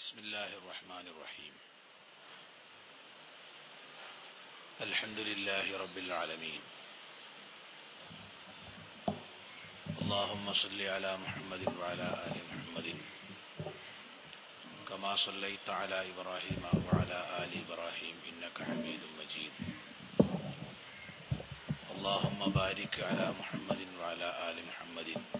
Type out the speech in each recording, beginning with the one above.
بسم الله الرحمن الرحيم. الحمد لله رب العالمين. اللهم صل على محمد وعلى آل محمد. كما صليت على إبراهيم وعلى آل إبراهيم إنك حميد مجيد. اللهم بارك على محمد وعلى آل محمد.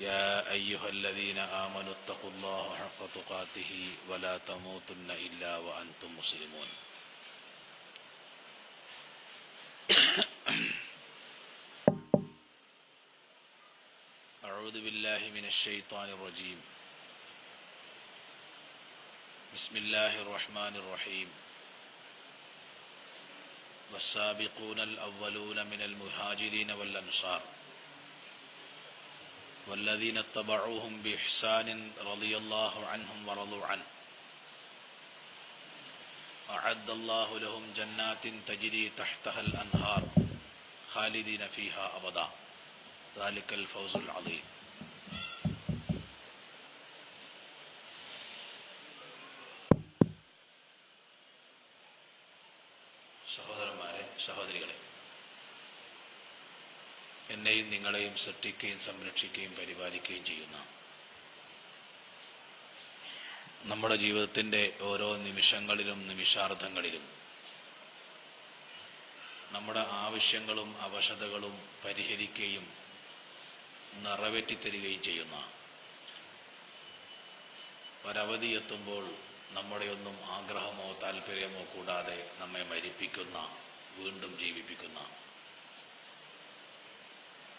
يا أيها الذين آمنوا اتقوا الله حق تقاته ولا تموتن إلا وأنتم مسلمون. أعوذ بالله من الشيطان الرجيم. بسم الله الرحمن الرحيم. والسابقون الأولون من المهاجرين والأنصار. والذين اتبعوهم بإحسان رضي الله عنهم ورضوا عنه أعد الله لهم جنات تجري تحتها الأنهار خالدين فيها أبدا ذلك الفوز العظيم എന്നെയും നിങ്ങളെയും സൃഷ്ടിക്കുകയും സംരക്ഷിക്കുകയും പരിപാലിക്കുകയും ചെയ്യുന്ന. നമ്മുടെ ജീവിതത്തിന്റെ ഓരോ നിമിഷങ്ങളിലും നിമിഷാർത്ഥങ്ങളിലും നമ്മുടെ ആവശ്യങ്ങളും അവശതകളും പരിഹരിക്കുകയും നിറവേറ്റിത്തരികയും ചെയ്യുന്ന ഒരവധി എത്തുമ്പോൾ നമ്മുടെയൊന്നും ആഗ്രഹമോ താല്പര്യമോ കൂടാതെ നമ്മെ മരിപ്പിക്കുന്ന വീണ്ടും ജീവിപ്പിക്കുന്ന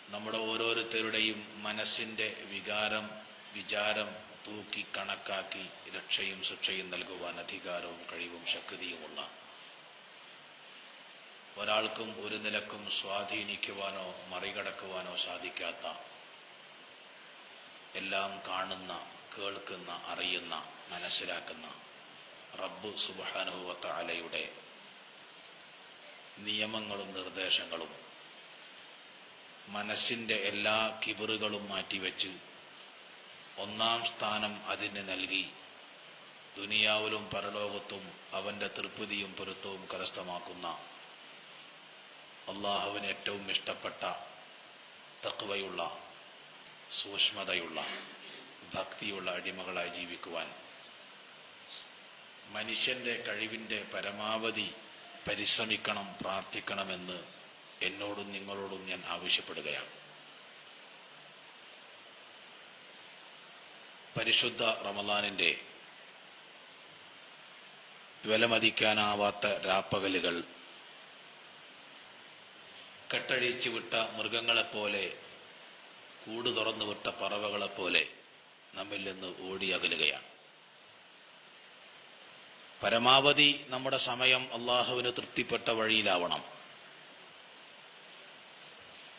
നമ്മുടെ ഓരോരുത്തരുടെയും മനസ്സിന്റെ വികാരം വിചാരം തൂക്കി കണക്കാക്കി രക്ഷയും ശിക്ഷയും നൽകുവാൻ അധികാരവും കഴിവും ശക്തിയുമുള്ള ഒരാൾക്കും ഒരു നിലക്കും സ്വാധീനിക്കുവാനോ മറികടക്കുവാനോ സാധിക്കാത്ത എല്ലാം കാണുന്ന കേൾക്കുന്ന അറിയുന്ന മനസ്സിലാക്കുന്ന റബ്ബ് സുബാനുഭവത്ത അലയുടെ നിയമങ്ങളും നിർദ്ദേശങ്ങളും മനസ്സിന്റെ എല്ലാ കിബറുകളും മാറ്റിവെച്ച്. ഒന്നാം സ്ഥാനം അതിന് നൽകി. ദുനിയാവിലും പരലോകത്തും അവന്റെ തൃപ്തിയും പൊരുത്തവും കരസ്ഥമാക്കുന്ന അള്ളാഹുവിന് ഏറ്റവും ഇഷ്ടപ്പെട്ട തക്വയുള്ള സൂക്ഷ്മതയുള്ള ഭക്തിയുള്ള അടിമകളായി ജീവിക്കുവാൻ. മനുഷ്യന്റെ കഴിവിന്റെ പരമാവധി പരിശ്രമിക്കണം പ്രാർത്ഥിക്കണമെന്ന് എന്നോടും നിങ്ങളോടും ഞാൻ ആവശ്യപ്പെടുകയാണ്. പരിശുദ്ധ റമദാനിന്റെ വിലമതിക്കാനാവാത്ത രാപ്പകലുകൾ കെട്ടഴിച്ചു വിട്ട മൃഗങ്ങളെപ്പോലെ കൂട് തുറന്നു വിട്ട പറവകളെപ്പോലെ നമ്മിൽ നിന്ന് ഓടിയകലുകയാണ് പരമാവധി നമ്മുടെ സമയം അള്ളാഹുവിന് തൃപ്തിപ്പെട്ട വഴിയിലാവണം.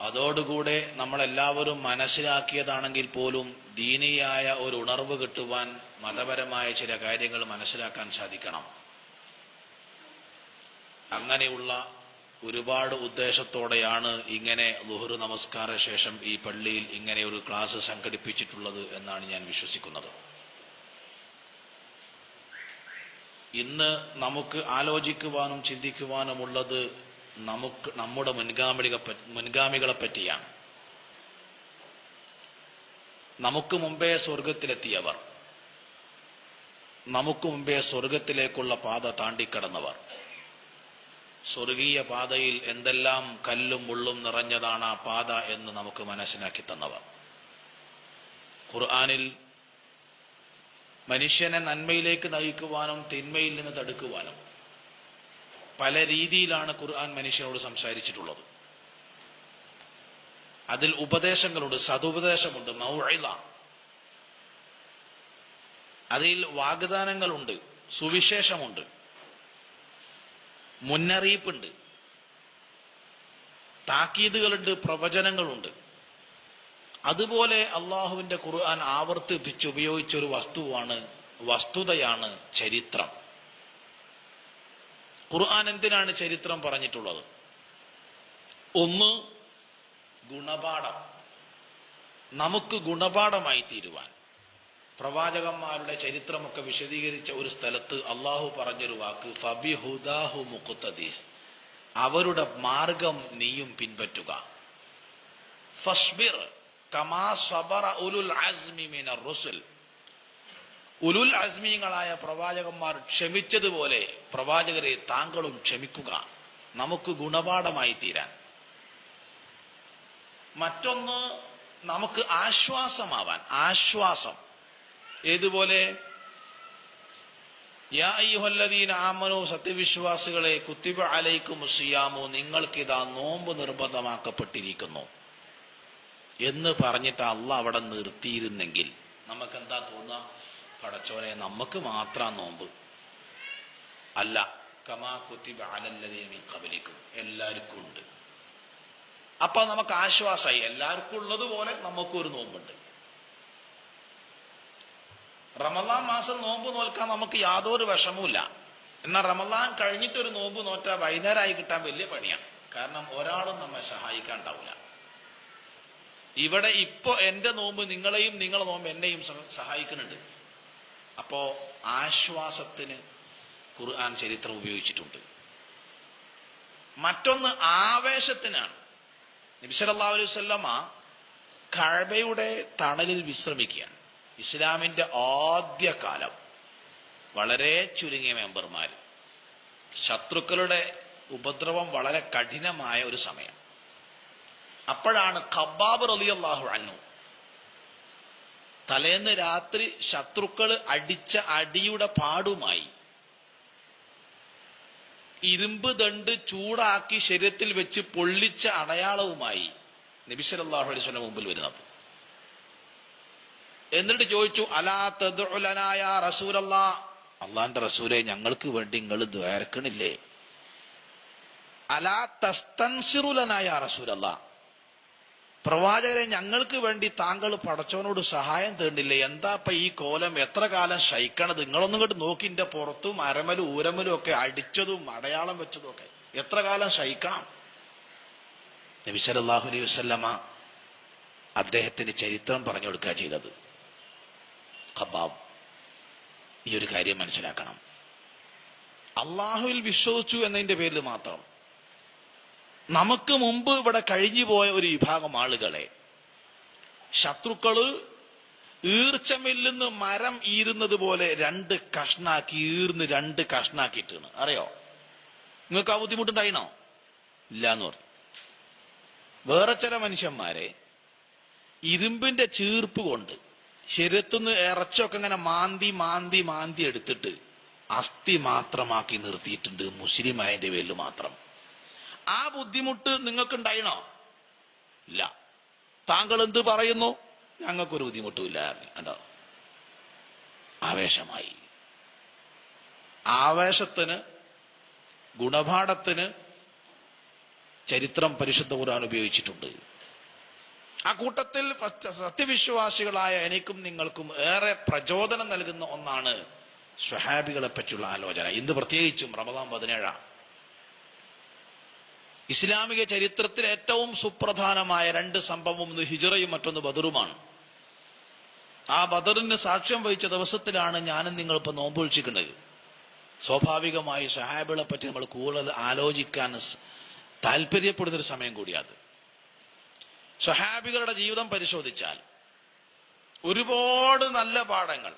അതോടുകൂടെ നമ്മളെല്ലാവരും മനസ്സിലാക്കിയതാണെങ്കിൽ പോലും ദീനിയായ ഒരു ഉണർവ് കിട്ടുവാൻ മതപരമായ ചില കാര്യങ്ങൾ മനസ്സിലാക്കാൻ സാധിക്കണം. അങ്ങനെയുള്ള ഒരുപാട് ഉദ്ദേശത്തോടെയാണ് ഇങ്ങനെ ലുഹുറു നമസ്കാര ശേഷം ഈ പള്ളിയിൽ ഇങ്ങനെ ഒരു ക്ലാസ് സംഘടിപ്പിച്ചിട്ടുള്ളത് എന്നാണ് ഞാൻ വിശ്വസിക്കുന്നത്. ഇന്ന് നമുക്ക് ആലോചിക്കുവാനും ചിന്തിക്കുവാനുമുള്ളത് നമുക്ക് നമ്മുടെ മുൻഗാമിക മുൻഗാമികളെ പറ്റിയാണ്. നമുക്ക് മുമ്പേ സ്വർഗത്തിലെത്തിയവർ നമുക്ക് മുമ്പേ സ്വർഗത്തിലേക്കുള്ള പാത താണ്ടിക്കടന്നവർ. സ്വർഗീയ പാതയിൽ എന്തെല്ലാം കല്ലും മുള്ളും നിറഞ്ഞതാണ് ആ പാത എന്ന് നമുക്ക് മനസ്സിലാക്കി തന്നവർ. ഖുർആാനിൽ മനുഷ്യനെ നന്മയിലേക്ക് നയിക്കുവാനും തിന്മയിൽ നിന്ന് തടുക്കുവാനും പല രീതിയിലാണ് ഖുർആൻ മനുഷ്യനോട് സംസാരിച്ചിട്ടുള്ളത്. അതിൽ ഉപദേശങ്ങളുണ്ട് സതുപദേശമുണ്ട് മൗഴില അതിൽ വാഗ്ദാനങ്ങളുണ്ട് സുവിശേഷമുണ്ട് മുന്നറിയിപ്പുണ്ട് താക്കീതുകളുണ്ട് പ്രവചനങ്ങളുണ്ട്. അതുപോലെ അള്ളാഹുവിന്റെ ഖുർആൻ ആവർത്തിപ്പിച്ച് ഉപയോഗിച്ച ഒരു വസ്തുവാണ് വസ്തുതയാണ് ചരിത്രം. ഖുർആൻ എന്തിനാണ് ചരിത്രം പറഞ്ഞിട്ടുള്ളത്? ഒന്ന് ഗുണപാഠം. നമുക്ക് ഗുണപാഠമായി തീരുവാൻ. പ്രവാചകന്മാരുടെ ചരിത്രമൊക്കെ വിശദീകരിച്ച ഒരു സ്ഥലത്ത് അള്ളാഹു പറഞ്ഞൊരു വാക്ക് ഫബി ഹുദാഹു മുക്കുത്തതി അവരുടെ മാർഗം നീയും പിൻപറ്റുക. ഫസ്ബിർ കമാ സബറ ഉലുൽ അസ്മി മിനർ റുസുൽ. ഉലുൽ അസ്മീങ്ങളായ പ്രവാചകന്മാർ ക്ഷമിച്ചതുപോലെ പ്രവാചകരെ താങ്കളും ക്ഷമിക്കുക. നമുക്ക് ഗുണപാഠമായി തീരാൻ. മറ്റൊന്ന് നമുക്ക് ആശ്വാസമാവാൻ. ആശ്വാസം. ഏതുപോലെ? ആമനോ സത്യവിശ്വാസികളെ കുത്തിബ അലൈക്കും സിയാമോ നിങ്ങൾക്കിതാ നോമ്പ് നിർബന്ധമാക്കപ്പെട്ടിരിക്കുന്നു. എന്ന് പറഞ്ഞിട്ട് അല്ല അവിടെ നിർത്തിയിരുന്നെങ്കിൽ നമുക്ക് എന്താ തോന്നുക പടച്ചോനെ നമുക്ക് മാത്രം നോമ്പ്. അല്ല കമാ കുത്തിബ അലല്ലതീന കബലിക്കും എല്ലാവർക്കും ഉണ്ട്. അപ്പൊ നമുക്ക് ആശ്വാസമായി എല്ലാവർക്കും ഉള്ളതുപോലെ നമുക്കും നമുക്കൊരു നോമ്പുണ്ട്. റമദാൻ മാസം നോമ്പ് നോൽക്കാൻ നമുക്ക് യാതൊരു വിഷമവുമില്ല. എന്നാൽ കഴിഞ്ഞിട്ട് കഴിഞ്ഞിട്ടൊരു നോമ്പ് നോറ്റാൽ വൈകുന്നേരമായി കിട്ടാൻ വലിയ പണിയാണ്. കാരണം ഒരാളും നമ്മെ സഹായിക്കാൻ ഉണ്ടാവില്ല ഇവിടെ ഇപ്പോ എന്റെ നോമ്പ് നിങ്ങളെയും നിങ്ങളെ നോമ്പ് എന്നെയും സഹ- സഹായിക്കുന്നുണ്ട്. അപ്പോ ആശ്വാസത്തിന് ഖുർആൻ ചരിത്രം ഉപയോഗിച്ചിട്ടുണ്ട്. മറ്റൊന്ന് ആവേശത്തിനാണ്. നിബിസലാ അലൈഹി സ്വല്ലമ്മ തണലിൽ വിശ്രമിക്കുകയാണ്. ഇസ്ലാമിന്റെ ആദ്യ കാലം വളരെ ചുരുങ്ങിയ മെമ്പർമാർ ശത്രുക്കളുടെ ഉപദ്രവം വളരെ കഠിനമായ ഒരു സമയം. അപ്പോഴാണ് ഖബ്ബാബ് റളിയല്ലാഹു അൻഹു തലേന്ന് രാത്രി ശത്രുക്കൾ അടിച്ച അടിയുടെ പാടുമായി ഇരുമ്പ് ദണ്ട് ചൂടാക്കി ശരീരത്തിൽ വെച്ച് പൊള്ളിച്ച അടയാളവുമായി നബി സല്ലല്ലാഹു അലൈഹി വസല്ലം മുമ്പിൽ വരുന്നത്. എന്നിട്ട് ചോദിച്ചു അലാ തദ്ഉലനായ റസൂലല്ലാ? അള്ളാന്റെ റസൂലെ ഞങ്ങൾക്ക് വേണ്ടി നിങ്ങൾ ദ്വാരക്കണില്ലേ? അലാ തസ്തൻസിറുലനായ റസൂലല്ലാ? പ്രവാചകരെ ഞങ്ങൾക്ക് വേണ്ടി താങ്കൾ പടച്ചവനോട് സഹായം തേണ്ടില്ലേ എന്താ ഇപ്പൊ ഈ കോലം? എത്ര കാലം ശയിക്കണത്? നിങ്ങളൊന്നും ഇങ്ങോട്ട് നോക്കിന്റെ പുറത്തും അരമലും ഊരമലും ഒക്കെ അടിച്ചതും അടയാളം വെച്ചതും ഒക്കെ. എത്ര കാലം ശയിക്കണം? നബി സല്ലല്ലാഹു അലൈഹി വസല്ലമ അദ്ദേഹത്തിന്റെ ചരിത്രം പറഞ്ഞു കൊടുക്കുക ചെയ്തത്. ഖബാബ് ഈ ഒരു കാര്യം മനസ്സിലാക്കണം. അള്ളാഹുവിൽ വിശ്വസിച്ചു എന്നതിന്റെ പേരിൽ മാത്രം. നമുക്ക് മുമ്പ് ഇവിടെ കഴിഞ്ഞു പോയ ഒരു വിഭാഗം ആളുകളെ. ശത്രുക്കൾ ഈർച്ചമില്ലുന്ന് മരം ഈരുന്നത് പോലെ രണ്ട് കഷ്ണാക്കി ഈർന്ന് രണ്ട് കഷ്ണാക്കിയിട്ടാണ്. അറിയോ? നിങ്ങൾക്ക് ആ ബുദ്ധിമുട്ടുണ്ടായിണോ ഇല്ല എന്ന് പറഞ്ഞു. വേറെ ചില മനുഷ്യന്മാരെ ഇരുമ്പിന്റെ ചീർപ്പ് കൊണ്ട് ശരീരത്തുനിന്ന് ഇറച്ചൊക്കെ ഇങ്ങനെ മാന്തി മാന്തി മാന്തി എടുത്തിട്ട് അസ്ഥി മാത്രമാക്കി നിർത്തിയിട്ടുണ്ട് മുസ്ലിം ആയതിന്റെ പേരിൽ മാത്രം. ആ ബുദ്ധിമുട്ട് നിങ്ങൾക്ക് ഉണ്ടായിണോ ഇല്ല. താങ്കൾ എന്ത് പറയുന്നു? ഞങ്ങൾക്കൊരു ബുദ്ധിമുട്ടുമില്ല കണ്ടോ? ആവേശമായി. ആവേശത്തിന് ഗുണപാഠത്തിന് ചരിത്രം പരിശുദ്ധ ഖുർആൻ ഉപയോഗിച്ചിട്ടുണ്ട്. ആ കൂട്ടത്തിൽ സത്യവിശ്വാസികളായ എനിക്കും നിങ്ങൾക്കും ഏറെ പ്രചോദനം നൽകുന്ന ഒന്നാണ് സ്വഹാബികളെ പറ്റിയുള്ള ആലോചന. ഇന്ന് പ്രത്യേകിച്ചും റമദാൻ പതിനേഴാം. ഇസ്ലാമിക ചരിത്രത്തിൽ ഏറ്റവും സുപ്രധാനമായ രണ്ട് സംഭവം ഒന്ന് ഹിജറയും മറ്റൊന്ന് ബദറുമാണ്. ആ ബദറിന് സാക്ഷ്യം വഹിച്ച ദിവസത്തിലാണ് ഞാനും നിങ്ങൾ ഇപ്പൊ നോമ്പ് വിളിച്ചിരിക്കുന്നത്. സ്വാഭാവികമായി സഹാബികളെ പറ്റി നമ്മൾ കൂടുതൽ ആലോചിക്കാൻ താല്പര്യപ്പെടുന്നൊരു സമയം കൂടിയാത്. സഹാബികളുടെ ജീവിതം പരിശോധിച്ചാൽ ഒരുപാട് നല്ല പാഠങ്ങൾ.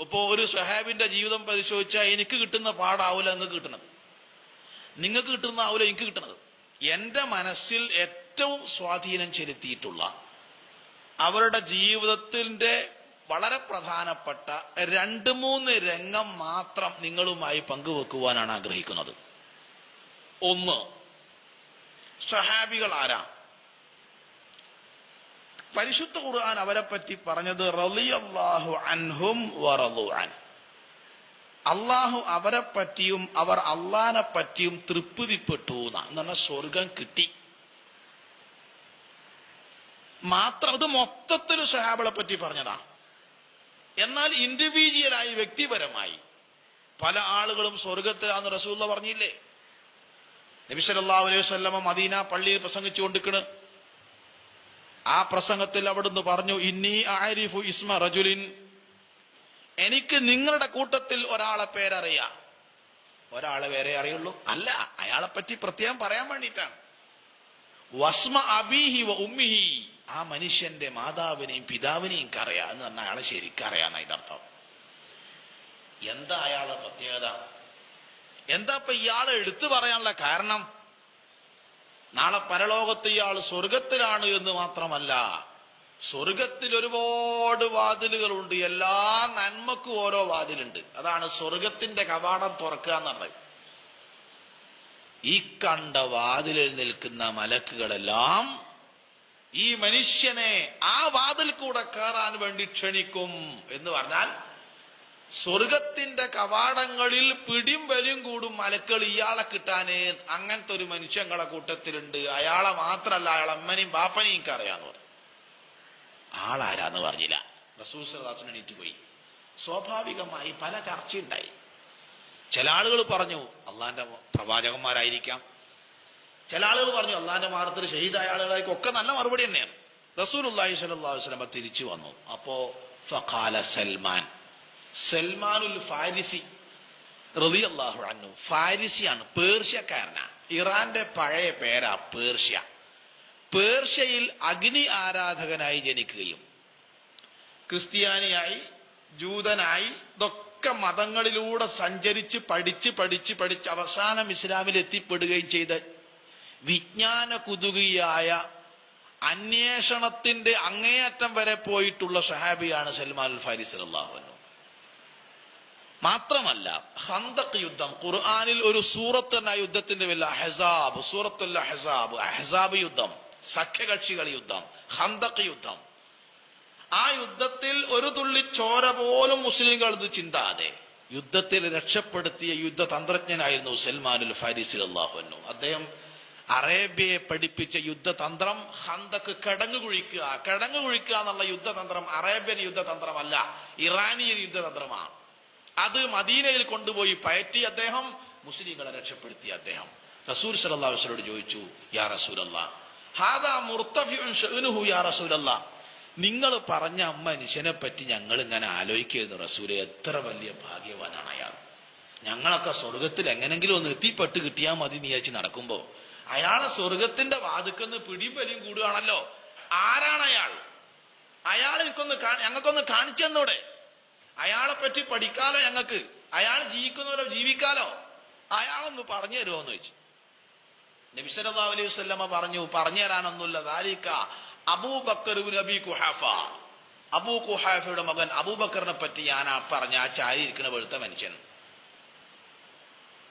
ഇപ്പോ ഒരു സഹാബിന്റെ ജീവിതം പരിശോധിച്ചാൽ എനിക്ക് കിട്ടുന്ന പാടാവൂല അങ്ങ് കിട്ടുന്നത്. നിങ്ങൾക്ക് കിട്ടുന്ന ആവൂല എനിക്ക് കിട്ടുന്നത് എന്റെ മനസ്സിൽ ഏറ്റവും സ്വാധീനം ചെലുത്തിയിട്ടുള്ള അവരുടെ ജീവിതത്തിന്റെ വളരെ പ്രധാനപ്പെട്ട രണ്ട് മൂന്ന് രംഗം മാത്രം നിങ്ങളുമായി പങ്കുവെക്കുവാനാണ് ആഗ്രഹിക്കുന്നത്. ഒന്ന് സഹാബികൾ ആരാ? പരിശുദ്ധ ഖുർആൻ അവരെ പറ്റി പറഞ്ഞത് റളിയല്ലാഹു അൻഹും വറലു അൻ അള്ളാഹു അവരെ പറ്റിയും അവർ അള്ളാനെ പറ്റിയും തൃപ്തിപ്പെട്ടു എന്നാണ് സ്വർഗം കിട്ടി. മാത്രം അത് മൊത്തത്തിൽ സഹാബിളെ പറ്റി പറഞ്ഞതാ. എന്നാൽ ഇൻഡിവിജ്വലായി വ്യക്തിപരമായി പല ആളുകളും സ്വർഗത്തിലാന്ന് റസൂല്ല പറഞ്ഞില്ലേ? നബി സല്ലല്ലാഹു അലൈഹി മദീന പള്ളിയിൽ പ്രസംഗിച്ചു കൊണ്ടിരിക്കണ് ആ പ്രസംഗത്തിൽ അവിടുന്ന് പറഞ്ഞു ഇന്നി ആരിഫു ഇസ്മ റജുലിൻ എനിക്ക് നിങ്ങളുടെ കൂട്ടത്തിൽ ഒരാളെ പേരറിയാം. ഒരാളെ വേറെ അറിയുള്ളൂ. അല്ല അയാളെ പറ്റി പ്രത്യേകം പറയാൻ വേണ്ടിയിട്ടാണ്. വസ്മ അബീഹി വ ഉമ്മിഹി. ആ മനുഷ്യന്റെ മാതാവിനെയും പിതാവിനെയും എനിക്ക് അറിയാം എന്ന് പറഞ്ഞാൽ അയാളെ ശരിക്കും അറിയാന്ന ഇതിനർത്ഥം എന്താ അയാളെ പ്രത്യേകത? എന്താ ഇപ്പൊ ഇയാളെ എടുത്തു പറയാനുള്ള കാരണം? നാളെ പരലോകത്ത് ഇയാൾ സ്വർഗത്തിലാണ് എന്ന് മാത്രമല്ല സ്വർഗത്തിൽ ഒരുപാട് വാതിലുകളുണ്ട്. എല്ലാ നന്മക്കും ഓരോ വാതിലുണ്ട്. അതാണ് സ്വർഗത്തിന്റെ കവാടം തുറക്കുക എന്ന് പറഞ്ഞത്. ഈ കണ്ട വാതിലിൽ നിൽക്കുന്ന മലക്കുകളെല്ലാം ഈ മനുഷ്യനെ ആ വാതിൽ കൂടെ കയറാൻ വേണ്ടി ക്ഷണിക്കും എന്ന് പറഞ്ഞാൽ സ്വർഗത്തിന്റെ കവാടങ്ങളിൽ പിടിയും വലിയും കൂടും മലക്കൾ ഇയാളെ കിട്ടാന് അങ്ങനത്തെ ഒരു മനുഷ്യങ്ങളെ കൂട്ടത്തിലുണ്ട്. അയാളെ മാത്രല്ല അയാളെ അമ്മനെയും ബാപ്പനെയും കറിയാന്ന് പറഞ്ഞു ആളാരാന്ന് പറഞ്ഞില്ല. റസൂൽ സദാസൻ എണീറ്റ് പോയി. സ്വാഭാവികമായി പല ചർച്ചയുണ്ടായി. ചില ആളുകൾ പറഞ്ഞു അള്ളാന്റെ പ്രവാചകന്മാരായിരിക്കാം. ചില ആളുകൾ പറഞ്ഞു അള്ളാന്റെ മാർഗത്തിൽ ഷഹീദായ ആളുകളായിരിക്കും ഒക്കെ നല്ല മറുപടി തന്നെയാണ്. റസൂൽ അള്ളാഹി സ്വലല്ലാഹു തിരിച്ചു വന്നു. അപ്പോ ഫഖാല സൽമാൻ. സൽമാനുൽ ഫാരിസി റലി അള്ളാഹു ഫാരിസിയാണ് പേർഷ്യക്കാരനാണ് ഇറാന്റെ പഴയ പേരാ പേർഷ്യ. പേർഷ്യയിൽ അഗ്നി ആരാധകനായി ജനിക്കുകയും ക്രിസ്ത്യാനിയായി ജൂതനായി ഇതൊക്കെ മതങ്ങളിലൂടെ സഞ്ചരിച്ച് പഠിച്ച് പഠിച്ച് പഠിച്ച് അവസാനം ഇസ്ലാമിൽ എത്തിപ്പെടുകയും ചെയ്ത വിജ്ഞാന കുതുകിയായ അന്വേഷണത്തിന്റെ അങ്ങേയറ്റം വരെ പോയിട്ടുള്ള സഹാബിയാണ് സൽമാൻ അൽ ഫാരിസ് അള്ളാഹുനു മാത്രമല്ല ഹന്തക് യുദ്ധം ഖുർആാനിൽ ഒരു സൂറത്ത് എന്ന യുദ്ധത്തിന്റെ പേരിൽ അഹസാബ് സൂറത്തുൽ അഹസാബ് അഹസാബ് യുദ്ധം. സഖ്യകക്ഷികൾ യുദ്ധം ഹന്തക് യുദ്ധം. ആ യുദ്ധത്തിൽ ഒരു തുള്ളി ചോര പോലും മുസ്ലിങ്ങൾ ഇത് ചിന്താതെ യുദ്ധത്തിൽ രക്ഷപ്പെടുത്തിയ യുദ്ധ തന്ത്രജ്ഞനായിരുന്നു സൽമാനുൽ ഫാരിസ് അള്ളാഹുനു അദ്ദേഹം അറേബ്യയെ പഠിപ്പിച്ച യുദ്ധതന്ത്രം ഹന്തക്ക് കിടങ്ങു കുഴിക്കുക കിടങ്ങു കുഴിക്കുക എന്നുള്ള യുദ്ധതന്ത്രം അറേബ്യൻ യുദ്ധതന്ത്രമല്ല ഇറാനിയൻ യുദ്ധതന്ത്രമാണ്. അത് മദീനയിൽ കൊണ്ടുപോയി പയറ്റി അദ്ദേഹം മുസ്ലിങ്ങളെ രക്ഷപ്പെടുത്തി. അദ്ദേഹം റസൂൽ അലൈഹി വസല്ലമയോട് ചോദിച്ചു യാ റസൂലല്ലാ ഹാദാ യാ റസൂലല്ലാഹ് നിങ്ങൾ പറഞ്ഞ മനുഷ്യനെ പറ്റി ഞങ്ങൾ ഇങ്ങനെ ആലോചിക്കരുത് റസൂലെ. എത്ര വലിയ ഭാഗ്യവാനാണ് അയാൾ. ഞങ്ങളൊക്കെ സ്വർഗത്തിൽ എങ്ങനെങ്കിലും ഒന്ന് എത്തിപ്പെട്ട് കിട്ടിയാൽ മതി നീ വെച്ച് നടക്കുമ്പോ അയാളെ സ്വർഗത്തിന്റെ വാതുക്കെന്ന് പിടിയും വലിയും കൂടുകയാണല്ലോ. ആരാണ് അയാൾ? അയാൾ എനിക്കൊന്ന് ഞങ്ങൾക്കൊന്ന് കാണിച്ചു തന്നൂടെ. അയാളെ പറ്റി പഠിക്കാലോ ഞങ്ങൾക്ക്? അയാൾ ജീവിക്കുന്നവരോ ജീവിക്കാലോ? അയാളൊന്ന് പറഞ്ഞു തരുമോ എന്ന് ചോദിച്ചു. നബി സല്ലല്ലാഹു അലൈഹി വസല്ലമ പറഞ്ഞു പറഞ്ഞു തരാനൊന്നുമില്ല. ദാലിക അബൂബക്കർ നബി കുഹാഫ. അബൂ കുഹാഫയുടെ മകൻ അബൂബക്കറിനെ പറ്റി ഞാൻ ആ പറഞ്ഞ ആ ചായ ഇരിക്കുന്ന വെളുത്ത മനുഷ്യൻ.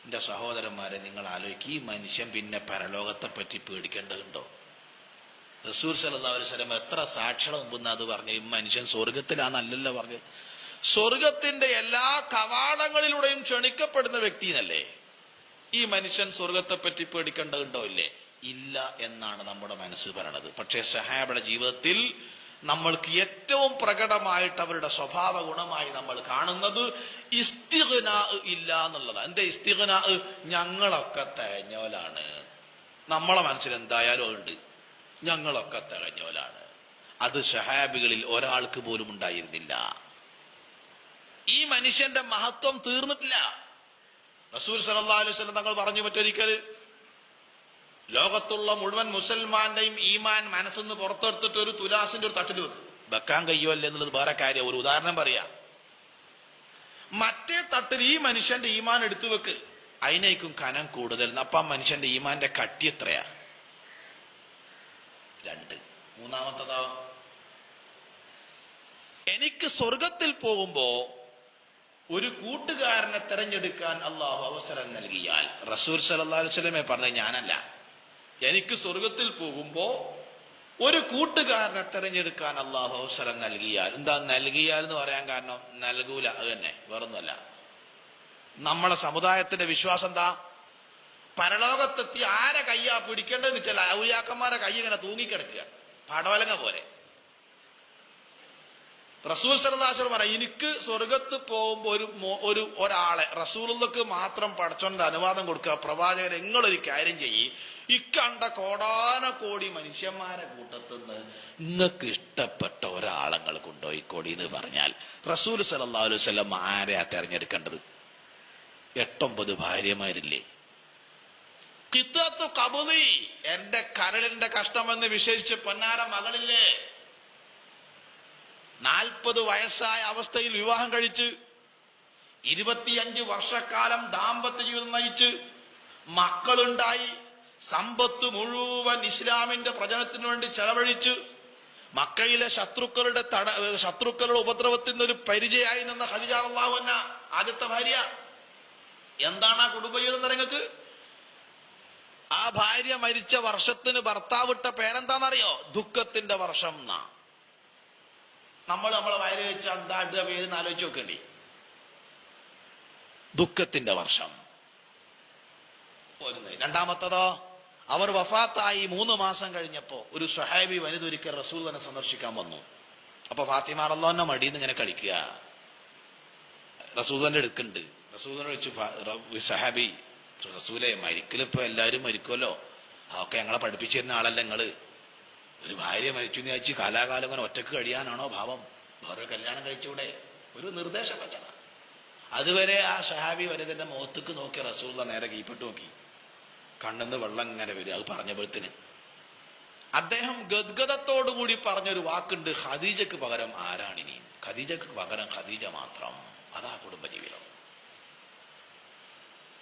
എന്റെ സഹോദരന്മാരെ നിങ്ങൾ ആലോചിക്കുക ഈ മനുഷ്യൻ പിന്നെ പരലോകത്തെ പറ്റി പേടിക്കേണ്ടതുണ്ടോ? റസൂർ സല്ലല്ലാഹു അലൈഹി എത്ര സാക്ഷിയുടെ മുമ്പ് അത് പറഞ്ഞു ഈ മനുഷ്യൻ സ്വർഗത്തിലാന്നല്ലല്ലോ പറഞ്ഞത് സ്വർഗത്തിന്റെ എല്ലാ കവാടങ്ങളിലൂടെയും ക്ഷണിക്കപ്പെടുന്ന വ്യക്തി എന്നല്ലേ ഈ മനുഷ്യൻ സ്വർഗത്തെ പറ്റി പേടിക്കേണ്ടതുണ്ടോ ഇല്ലേ ഇല്ല എന്നാണ് നമ്മുടെ മനസ്സ് പറയണത്. പക്ഷേ സഹാബയുടെ ജീവിതത്തിൽ നമ്മൾക്ക് ഏറ്റവും പ്രകടമായിട്ട് അവരുടെ സ്വഭാവ ഗുണമായി നമ്മൾ കാണുന്നത് ഇസ്തിഗന ഇല്ല എന്നുള്ളതാണ് എന്റെ ഇസ്തിഗന ഞങ്ങളൊക്കെ തേഞ്ഞോലാണ് നമ്മളെ മനസ്സിൽ എന്തായാലും ഉണ്ട്. ഞങ്ങളൊക്കെ തികഞ്ഞോലാണ്. അത് ഷഹാബികളിൽ ഒരാൾക്ക് പോലും ഉണ്ടായിരുന്നില്ല. ഈ മനുഷ്യന്റെ മഹത്വം തീർന്നിട്ടില്ല. റസൂൽ സല്ലല്ലാഹു അലൈഹി തങ്ങൾ പറഞ്ഞു മറ്റൊരിക്കൽ ലോകത്തുള്ള മുഴുവൻ മുസൽമാന്റെയും ഈമാൻ മനസ്സെന്ന് പുറത്തെടുത്തിട്ട് ഒരു തുലാസിന്റെ ഒരു തട്ടിൽ വെക്കും. വെക്കാൻ കഴിയോ അല്ലേ എന്നുള്ളത് വേറെ കാര്യം. ഒരു ഉദാഹരണം പറയാം. മറ്റേ തട്ടിൽ ഈ മനുഷ്യന്റെ ഈമാൻ എടുത്തു വെക്ക്. അതിനേക്കും കനം കൂടുതൽ. അപ്പം മനുഷ്യന്റെ ഈമാന്റെ കട്ടി എത്രയാ? രണ്ട്. മൂന്നാമത്തതാ. എനിക്ക് സ്വർഗത്തിൽ പോകുമ്പോ ഒരു കൂട്ടുകാരനെ തെരഞ്ഞെടുക്കാൻ അള്ളാഹു അവസരം നൽകിയാൽ റസൂർ വസല്ലമയെ പറഞ്ഞ ഞാനല്ല. എനിക്ക് സ്വർഗത്തിൽ പോകുമ്പോ ഒരു കൂട്ടുകാരനെ തെരഞ്ഞെടുക്കാൻ അള്ളാഹു അവസരം നൽകിയാൽ എന്താ നൽകിയാൽ എന്ന് പറയാൻ കാരണം? നൽകൂല അത് തന്നെ വേറൊന്നുമല്ല. നമ്മളെ സമുദായത്തിന്റെ വിശ്വാസം എന്താ? പരലോകത്തെത്തി ആരെ കയ്യാ പിടിക്കേണ്ടതെന്ന് വെച്ചാൽ ഔലിയാക്കന്മാരെ കൈ ഇങ്ങനെ തൂങ്ങിക്കിടക്കുക. പടവലങ്ങ പോലെ. റസൂൽ സലദാസർ പറ എനിക്ക് സ്വർഗത്ത് പോകുമ്പോ ഒരു ഒരു ഒരാളെ റസൂലുള്ളക്ക് മാത്രം പടച്ചോന്റെ അനുവാദം കൊടുക്കുക പ്രവാചകൻ നിങ്ങളൊരു കാര്യം ചെയ്യി. ഇക്കണ്ട കോടാന കോടി മനുഷ്യന്മാരെ കൂട്ടത്തുനിന്ന് നിങ്ങൾക്ക് ഇഷ്ടപ്പെട്ട ഒരാളങ്ങൾ കൊണ്ടുപോയിക്കോടി എന്ന് പറഞ്ഞാൽ റസൂൽ സലല്ലാ അലൈഹി വസല്ലം ആരെയാ തെരഞ്ഞെടുക്കേണ്ടത്? എട്ടൊമ്പത് ഭാര്യമാരില്ലേ? കിത്തത്തു കബുലി എന്റെ കരളിന്റെ കഷ്ടമെന്ന് വിശേഷിച്ച് പൊന്നാര മകളില്ലേ? നാൽപ്പത് വയസ്സായ അവസ്ഥയിൽ വിവാഹം കഴിച്ച് ഇരുപത്തിയഞ്ച് വർഷക്കാലം ദാമ്പത്യ ജീവിതം നയിച്ച് മക്കളുണ്ടായി. സമ്പത്ത് മുഴുവൻ ഇസ്ലാമിന്റെ പ്രചനത്തിനു വേണ്ടി ചെലവഴിച്ച് മക്കയിലെ ശത്രുക്കളുടെ തട ശത്രുക്കളുടെ ഉപദ്രവത്തിന് ഒരു പരിചയമായി നിന്ന ഹരിജ അള്ളാഹുന്ന ആദ്യത്തെ ഭാര്യ. എന്താണ് ആ കുടുംബജീവിതം നിങ്ങൾക്ക്? ആ ഭാര്യ മരിച്ച വർഷത്തിന് ഭർത്താവിട്ട പേരെന്താണെന്നറിയോ? ദുഃഖത്തിന്റെ വർഷം എന്നാ. നമ്മൾ നമ്മളെ വയറ് വെച്ച് എന്താ ഇടുക പേര് ആലോചിച്ച് നോക്കേണ്ടി. ദുഃഖത്തിന്റെ വർഷം. രണ്ടാമത്തതോ അവർ വഫാത്തായി മൂന്ന് മാസം കഴിഞ്ഞപ്പോ ഒരു സഹാബി വനിത ഒരിക്കൽ റസൂൽ തന്നെ സന്ദർശിക്കാൻ വന്നു. അപ്പൊ ഫാത്തിമ അള്ളാഹന്നെ മടിയിൽ ഇങ്ങനെ കളിക്കുക. റസൂദന്റെ എടുക്കുന്നുണ്ട്. റസൂദനെ വെച്ച് സഹാബി റസൂലെ മരിക്കലിപ്പോ എല്ലാരും മരിക്കുമല്ലോ അതൊക്കെ ഞങ്ങളെ പഠിപ്പിച്ചിരുന്ന ആളല്ല നിങ്ങൾ? ഒരു ഭാര്യ മരിച്ചു എന്ന് വെച്ച് കാലാകാലം ഇങ്ങനെ ഒറ്റയ്ക്ക് കഴിയാനാണോ ഭാവം? വേറെ കല്യാണം കഴിച്ചൂടെ? ഒരു നിർദ്ദേശം വെച്ചതാ. അതുവരെ ആ ഷഹാബി വനിതന്റെ മുഖത്തേക്ക് നോക്കി റസൂള്ള നേരെ കീപ്പിട്ട് നോക്കി. കണ്ണെന്ന് വെള്ളം ഇങ്ങനെ വരും അത് പറഞ്ഞപ്പോഴത്തിന്. അദ്ദേഹം ഗദ്ഗതത്തോടുകൂടി പറഞ്ഞൊരു വാക്കുണ്ട് ഖദീജക്ക് പകരം ആരാണിനി? ഖദീജക്ക് പകരം ഖദീജ മാത്രം. അതാ കുടുംബജീവിതം.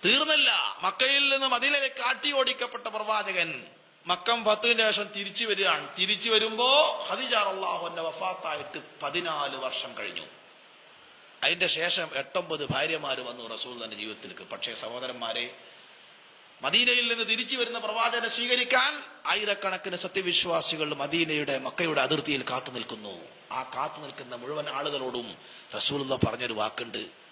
തീർന്നില്ല. മക്കയിൽ നിന്ന് മദീനയിലേക്ക് കാട്ടി ഓടിക്കപ്പെട്ട പ്രവാചകൻ മക്കം ഫത്തിന് ശേഷം തിരിച്ചു വരികയാണ്. തിരിച്ചു വരുമ്പോ ഹദിജാർ വഫാത്തായിട്ട് പതിനാല് വർഷം കഴിഞ്ഞു. അതിന്റെ ശേഷം എട്ടൊമ്പത് ഭാര്യമാർ വന്നു റസൂൽ തന്റെ ജീവിതത്തിലേക്ക്. പക്ഷേ സഹോദരന്മാരെ മദീനയിൽ നിന്ന് തിരിച്ചു വരുന്ന പ്രവാചകനെ സ്വീകരിക്കാൻ ആയിരക്കണക്കിന് സത്യവിശ്വാസികൾ മദീനയുടെ മക്കയുടെ അതിർത്തിയിൽ കാത്തു നിൽക്കുന്നു ആ കാത്തു നിൽക്കുന്ന മുഴുവൻ ആളുകളോടും റസൂൽ പറഞ്ഞൊരു വാക്കുണ്ട്.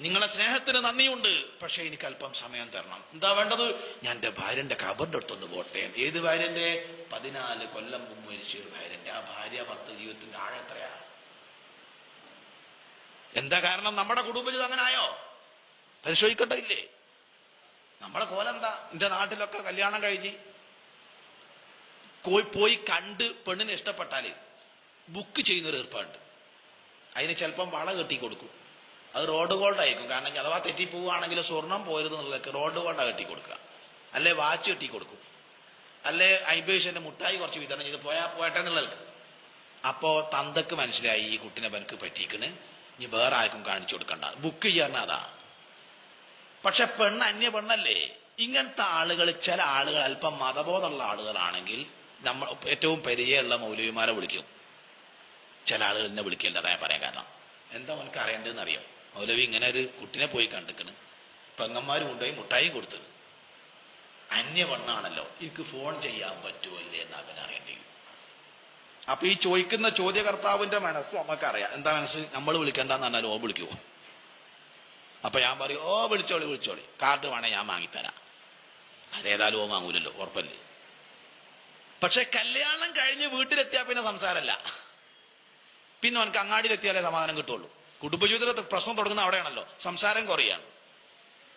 നിങ്ങളെ സ്നേഹത്തിന് നന്ദിയുണ്ട്. പക്ഷെ എനിക്ക് അല്പം സമയം തരണം. എന്താ വേണ്ടത്? ഞാൻ എന്റെ ഭാര്യന്റെ കബറിന്റെ അടുത്തൊന്ന് പോട്ടെ. ഏത് ഭാര്യന്റെ പതിനാല് കൊല്ലം മുമ്പ് മരിച്ച ഒരു ഭാര്യന്റെ ആ ഭാര്യ ഭർത്ത ജീവിതത്തിന്റെ ആഴെത്രയാ എന്താ കാരണം? നമ്മുടെ കുടുംബജീവിതം അങ്ങനെ ആയോ പരിശോധിക്കട്ടെ ഇല്ലേ നമ്മളെ കോലെന്താ? എന്റെ നാട്ടിലൊക്കെ കല്യാണം കഴിഞ്ഞ് പോയി പോയി കണ്ട് പെണ്ണിനെ ഇഷ്ടപ്പെട്ടാൽ ബുക്ക് ചെയ്യുന്നൊരു ഏർപ്പാട് ഏർപ്പാടുണ്ട്. അതിന് ചിലപ്പം വള കെട്ടി കൊടുക്കും. അത് റോഡ് ഗോൾഡ് ആയിരിക്കും കാരണം അഥവാ തെറ്റി പോവുകയാണെങ്കിൽ സ്വർണം പോരുത് എന്നുള്ളതൊക്കെ റോഡ് ഗോൾഡ് കെട്ടി കൊടുക്കുക അല്ലെ വാച്ച് കെട്ടി കൊടുക്കും അല്ലെ ഐബേഷന്റെ മുട്ടായി കുറച്ച് വിതരണം ചെയ്ത് പോയാ പോയട്ടെ എന്നുള്ളത്. അപ്പോ തന്തക്ക് മനസ്സിലായി ഈ കുട്ടിനെ എനിക്ക് പറ്റിക്കണ്. ഇനി വേറെ ആർക്കും കാണിച്ചു കൊടുക്കണ്ട. ബുക്ക് ചെയ്യാറുണ്ട് അതാ. പക്ഷെ പെണ്ണ് അന്യ പെണ്ണല്ലേ? ഇങ്ങനത്തെ ആളുകൾ ചില ആളുകൾ അല്പം മതബോധമുള്ള ആളുകളാണെങ്കിൽ നമ്മൾ ഏറ്റവും പരിചയമുള്ള മൗലവിമാരെ വിളിക്കും. ചില ആളുകൾ എന്നെ വിളിക്കില്ല അതാ പറയാൻ കാരണം. എന്താ അവനക്ക് അറിയേണ്ടതെന്ന് അറിയാം മൗലവി ഇങ്ങനെ ഒരു കുട്ടിനെ പോയി കണ്ടിക്കണ്. പെങ്ങന്മാരും കൊണ്ടുപോയി മുട്ടായി കൊടുത്തത്. അന്യ വണ്ണാണല്ലോ എനിക്ക് ഫോൺ ചെയ്യാൻ പറ്റുമോ ഇല്ലേ എന്ന് വരും. അപ്പൊ ഈ ചോദിക്കുന്ന ചോദ്യകർത്താവിന്റെ മനസ്സ് നമുക്കറിയാം. എന്താ മനസ്സ്? നമ്മൾ വിളിക്കണ്ടെന്ന് പറഞ്ഞാൽ ഓ വിളിക്കുവോ? അപ്പൊ ഞാൻ പറയും ഓ വിളിച്ചോളി വിളിച്ചോളി. കാർഡ് വേണേ ഞാൻ വാങ്ങിത്തരാം. അതേതായാലും ഓ വാങ്ങൂലല്ലോ ഉറപ്പല്ലേ? പക്ഷെ കല്യാണം കഴിഞ്ഞ് വീട്ടിലെത്തിയാ പിന്നെ സംസാരമല്ല പിന്നെ അവനക്ക് അങ്ങാടിയിലെത്തിയാലേ സമാധാനം കിട്ടുള്ളൂ. കുടുംബജീവിതത്തിൽ പ്രശ്നം തുടങ്ങുന്ന അവിടെയാണല്ലോ. സംസാരം കുറയാണ്.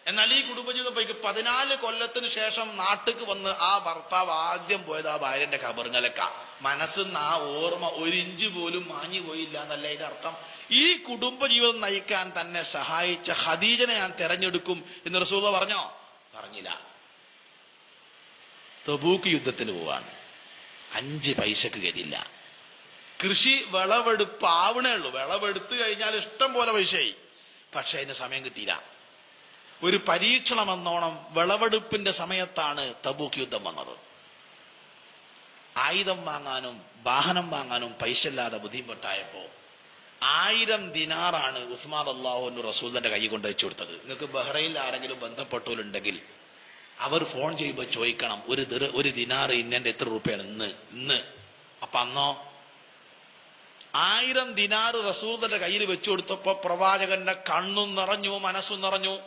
എന്നാൽ ഈ കുടുംബജീവിതം പോയി പതിനാല് കൊല്ലത്തിന് ശേഷം നാട്ടിക്ക് വന്ന് ആ ഭർത്താവ് ആദ്യം പോയത് ആ ഭാര്യന്റെ കബറിങ്ങലക്ക മനസ്സിന്ന് ആ ഓർമ്മ ഒരു ഇഞ്ച് പോലും മാഞ്ഞു പോയില്ല എന്നല്ല ഇതിന്റെ അർത്ഥം ഈ കുടുംബജീവിതം നയിക്കാൻ തന്നെ സഹായിച്ച ഹദീജനെ ഞാൻ തെരഞ്ഞെടുക്കും എന്ന് റസൂദ പറഞ്ഞോ? പറഞ്ഞില്ല. തബൂക്ക് യുദ്ധത്തിന് പോവാണ്. അഞ്ച് പൈസക്ക് ഗതിയില്ല. കൃഷി വിളവെടുപ്പ് ആവണേ ഉള്ളൂ. വിളവെടുത്തു കഴിഞ്ഞാൽ ഇഷ്ടം പോലെ പൈസയായി. പക്ഷെ അതിന് സമയം കിട്ടിയില്ല. ഒരു പരീക്ഷണം എന്നോണം വിളവെടുപ്പിന്റെ സമയത്താണ് തബൂക്ക് യുദ്ധം വന്നത്. ആയുധം വാങ്ങാനും വാഹനം വാങ്ങാനും പൈസ ഇല്ലാതെ ബുദ്ധിമുട്ടായപ്പോ ആയിരം ദിനാറാണ് ഉസ്മാൻ അള്ളാഹുവിന് റസൂലിന്റെ കൈ കൊണ്ട് വെച്ചു കൊടുത്തത്. നിങ്ങൾക്ക് ബഹ്റൈനിൽ ആരെങ്കിലും ബന്ധപ്പെട്ടവരുണ്ടെങ്കിൽ അവർ ഫോൺ ചെയ്യുമ്പോൾ ചോദിക്കണം ഒരു ഒരു ദിനാറ് ഇന്നെ എത്ര രൂപയാണ്? ഇന്ന്. ഇന്ന്. അപ്പൊ അന്നോ ആയിരം ദിനാറ് റസൂദന്റെ കയ്യിൽ വെച്ചു കൊടുത്തപ്പോ പ്രവാചകന്റെ കണ്ണും നിറഞ്ഞു മനസ്സും നിറഞ്ഞു.